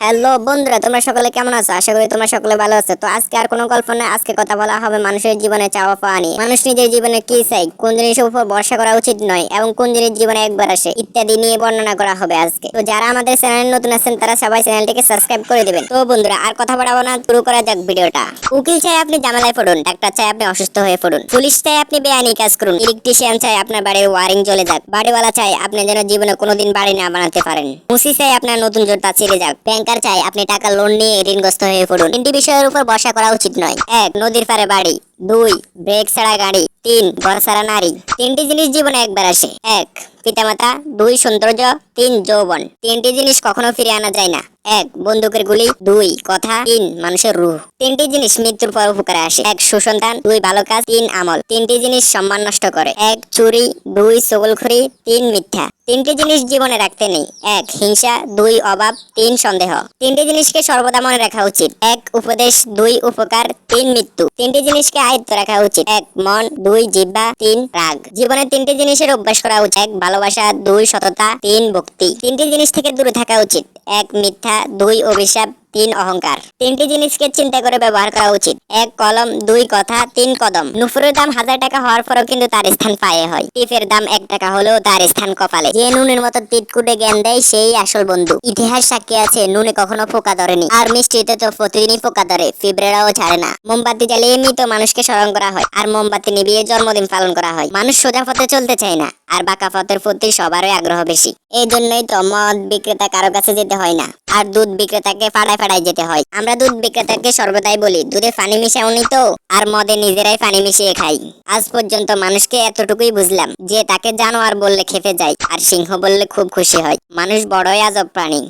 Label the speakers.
Speaker 1: Hello বন্ধুরা, তোমরা সকলে কেমন আছো? আশা করি তোমরা সকলে ভালো আছো। তো আজকে আর কোনো গল্প নয় আজকে কথা বলা হবে মানুষের জীবনে চাওয়া পাওয়া নিয়ে। মানুষ নিজের জীবনে কি চাই কোন জিনিসের উপর ভরসা করা উচিত নয়, এবং কোন জিনিস জীবনে একবার আসে, ইত্যাদি নিয়ে বর্ণনা করা হবে আজকে। তো যারা আমাদের চ্যানেলে নতুন আছেন, তারা সবাই চ্যানেলটিকে সাবস্ক্রাইব করে দিবেন। তো বন্ধুরা, আর কথা বাড়াবো না, শুরু করা যাক ভিডিওটা। উকিল চাই আপনি জামালায় পড়ুন, ডাক্তার চাই আপনি অসুস্থ হয়ে পড়ুন। পুলিশ চাই আপনি বেআইনি কাজ করুন। ইলেকট্রিশিয়ান চাই আপনার বাড়ির ওয়ারিং চলে যাক। বাড়িওয়ালা চাই আপনি যেন জীবনে কোনোদিন বাড়ি না বানাতে পারেন। মুসি চাই আপনার নতুন জোরটা ছেড়ে যাক। ব্যাংকার চাই আপনি টাকা লোন নিয়ে ঋণগ্রস্ত হয়ে পড়ুন। তিনটি বিষয়ের উপর ভরসা করা উচিত নয়। এক, নদীর পারে বাড়ি। দুই, ব্রেক ছাড়া গাড়ি। তিন ঘর নারী। তিনটি জিনিস জীবনে একবার আসে। এক, পিতামাতা। দুই, সৌন্দর্য। তিন, যৌবন। তিনটি জিনিস কখনো ফিরে আনা যায় না। এক, বন্দুকের গুলি। দুই, কথা। তিন, মানুষের রূহ। তিনটি জিনিস মৃত্যুর পর উপকারে আসে। এক, সুসন্তান। দুই, ভালো কাজ। তিন, আমল। তিনটি জিনিস সম্মান নষ্ট করে। এক, চুরি। দুই সগলখড়ি তিন, মিথ্যা। তিনটি জিনিস জীবনে রাখতে নেই। এক, হিংসা, দুই, অভাব, তিন, সন্দেহ। তিনটি জিনিসকে সর্বদা মনে রাখা উচিত। এক, উপদেশ, দুই, উপকার তিন মৃত্যু। তিনটি জিনিসকে আয়ত্ত রাখা উচিত। এক, মন। দুই, জিহ্বা। তিন, রাগ। জীবনে তিনটি জিনিসের অভ্যাস করা উচিত। এক, ভালোবাসা। দুই, সততা। তিন, ভক্তি। তিনটি জিনিস থেকে দূরে থাকা উচিত। এক, মিথ্যা। দুই, অভিশাপ। তিন, অহংকার। তিনটি জিনিসকে চিন্তা করে ব্যবহার করা উচিত। এক, কলম। দুই, কথা। তিন, কদম। নুপুরের দাম হাজার টাকা হওয়ার পরেও কিন্তু তার স্থান পায়ে হয়। টিপের দাম এক টাকা হলেও তার স্থান কপালে। যে নুনের মতো তিতকুটে জ্ঞান দেয়, সেই আসল বন্ধু। ইতিহাস সাক্ষী আছে, নুনে কখনো পোকা ধরেনি। আর মিষ্টিতে তো প্রতিদিনই পোকা ধরে। ফিব্রেরাও ছাড়ে না। মোমবাতি জ্বালিয়ে মৃত মানুষকে স্মরণ করা হয় আর মোমবাতি নিবিয়ে জন্মদিন পালন করা হয়। মানুষ সোজা পথে চলতে চায় না আর বাঁকা পথের প্রতি সবারই আগ্রহ বেশি। এই জন্যই তো মদ বিক্রেতা কারও কাছে যেতে হয় না আর দুধ বিক্রেতাকে ফাড়ায় ফাড়ায় যেতে হয়। আমরা দুধ বিক্রেতাকে সর্বদাই বলি, দুধে পানি মিশাওনি তো, আর মদে নিজেরাই পানি মিশিয়ে খাই। আজ পর্যন্ত মানুষকে এতটুকুই বুঝলাম যে তাকে জানোয়ার বললে খেপে যায় আর সিংহ বললে খুব খুশি হয়। মানুষ বড়ই আজব প্রাণী।